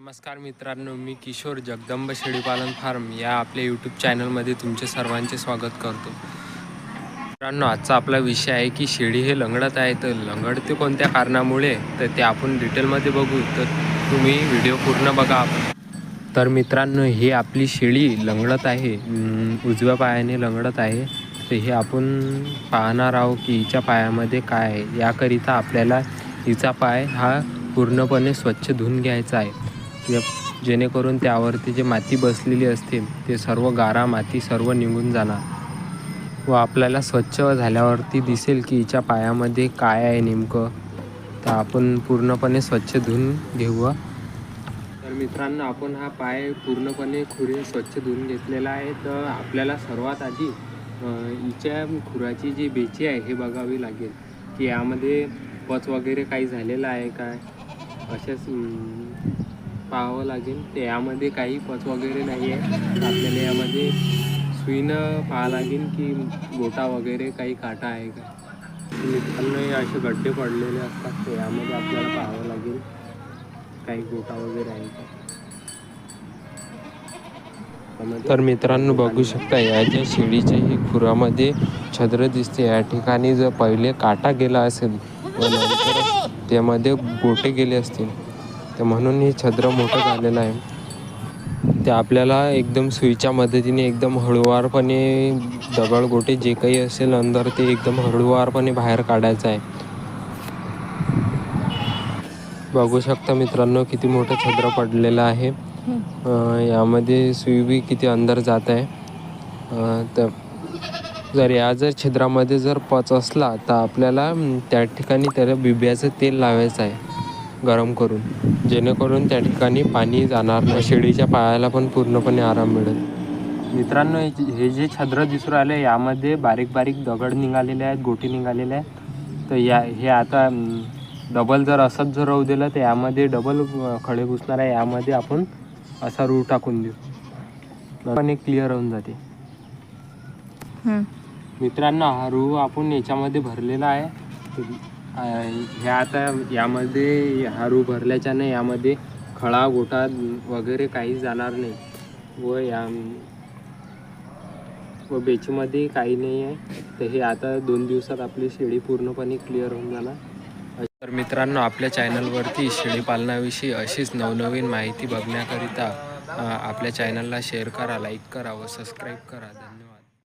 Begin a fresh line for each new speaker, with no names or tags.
नमस्कार मित्रांनो मी किशोर जगदंब शेळीपालन फार्म या आपल्या यूट्यूब चॅनलमध्ये तुमचे सर्वांचे स्वागत करतो. मित्रांनो आजचा आपला विषय आहे की शेळी हे लंगडत आहे. तर लंगडते कोणत्या कारणामुळे? तर ते आपण डिटेलमध्ये बघू. तर तुम्ही व्हिडिओ पूर्ण बघा. तर मित्रांनो ही आपली शेळी लंगडत आहे. उजव्या पायाने लंगडत आहे. तर हे आपण पाहणार आहोत की हिच्या पायामध्ये काय आहे. याकरिता आपल्याला हिचा पाय हा पूर्णपणे स्वच्छ धुवून घ्यायचा आहे. या- जेणेकरून त्यावरती जे माती बसलेली असते ते सर्व गारा माती सर्व निघून जाणार. व आपल्याला स्वच्छ झाल्यावरती दिसेल की हिच्या पायामध्ये काय आहे नेमकं. तर आपण पूर्णपणे स्वच्छ धुवून घेऊ तर मित्रांनो आपण हा पाय पूर्णपणे खुरे स्वच्छ धुवून घेतलेला आहे. तर आपल्याला सर्वात आधी हिच्या खुराची जी बेची आहे हे बघावी लागेल. की यामध्ये पच वगैरे काही झालेलं आहे काय अशाच पाहावं लागेल. तर यामध्ये काही पच वगैरे नाही आहे आपल्याला यामध्ये सुईनं पाहावं लागेल की गोटा वगैरे काही काटा आहे का? मित्रांनाही असे गड्डे पडलेले असतात. ते यामध्ये आपल्याला पाहावं लागेल. काही गोटा वगैरे आहे का? तर मित्रांनो बघू शकता याच्या शेळीच्या ही खुरामध्ये छद्र दिसते. या ठिकाणी जर पहिले काटा गेला असेल नंतर त्यामध्ये गोटे गेले असतील तर म्हणून हे छद्र मोठं झालेलं आहे. ते आपल्याला एकदम सुईच्या मदतीने एकदम हळुवारपणे दगड गोटे जे काही असेल अंदर ते एकदम हळुवारपणे बाहेर काढायचं आहे. बघू शकता मित्रांनो किती मोठं छद्र पडलेलं आहे. यामध्ये सुई बी किती अंदर जात आहे. तर जर या जर छिद्रामध्ये जर पच असला तर आपल्याला त्या ठिकाणी त्याला बिब्याचं तेल लावायचं आहे गरम करून. जेणेकरून त्या ठिकाणी पाणी जाणार नाही. शेळीच्या पायाला पण पूर्णपणे आराम मिळेल. मित्रांनो हे जे- हे जे छद्र दिसून राहिले यामध्ये बारीक बारीक दगड निघालेले आहेत गोटी निघालेल्या आहेत. तर या हे आता डबल जर असंच जर राहू दिलं तर यामध्ये डबल खडे घुसणार आहे. यामध्ये आपण असा रू टाकून देऊ. पण एक क्लिअर होऊन जाते. मित्रांनो हा रू आपण याच्यामध्ये भरलेला आहे. ह्या आता यामध्ये हारू भरल्याच्यानं भरल्याच्याने यामध्ये खळा गोटा वगैरे काही जाणार नाही. व या व बेचमध्ये काही नाही आहे. तर हे आता दोन दिवसात आपली शेळी पूर्णपणे क्लिअर होऊन जाणार. तर मित्रांनो आपल्या चॅनलवरती शेळी पालनाविषयी अशीच नवनवीन माहिती बघण्याकरिता आपल्या चॅनलला शेअर करा लाईक करा व सबस्क्राईब करा. धन्यवाद.